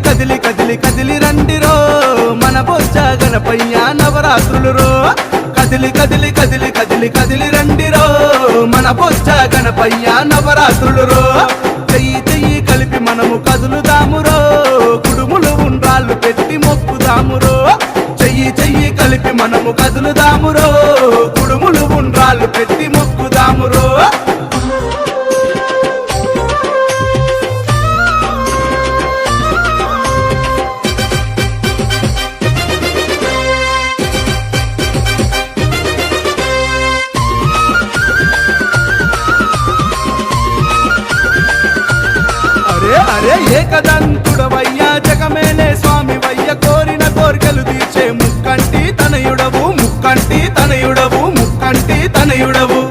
కదిలి కదిలి కదిలి కదిలి రండిరో మన బొజ్జ గణపయ్య నవరాత్రులు రో. కదిలి కదిలి కదిలి కదిలి కదిలి రండి రో. మన బొజ్జ గణపయ్య నవరాత్రులు రో. చెయ్యి చెయ్యి కలిపి మనము కదులుదామురో కుడుములు ఉండ్రాళ్ళు పెట్టి మొక్కుదాము రో. చెయ్యి చెయ్యి కలిపి మనము కదులుదామురో కుడుములు ఉండ్రాళ్ళు పెట్టి మొక్కుదాము రో. అరే ఏకదంతుడవయ్యా జగమేనే స్వామి వయ్య కోరిన కోరికలు తీర్చే ముక్కంటి తనయుడవు ముక్కంటి తనయుడవు ముక్కంటి తనయుడవు.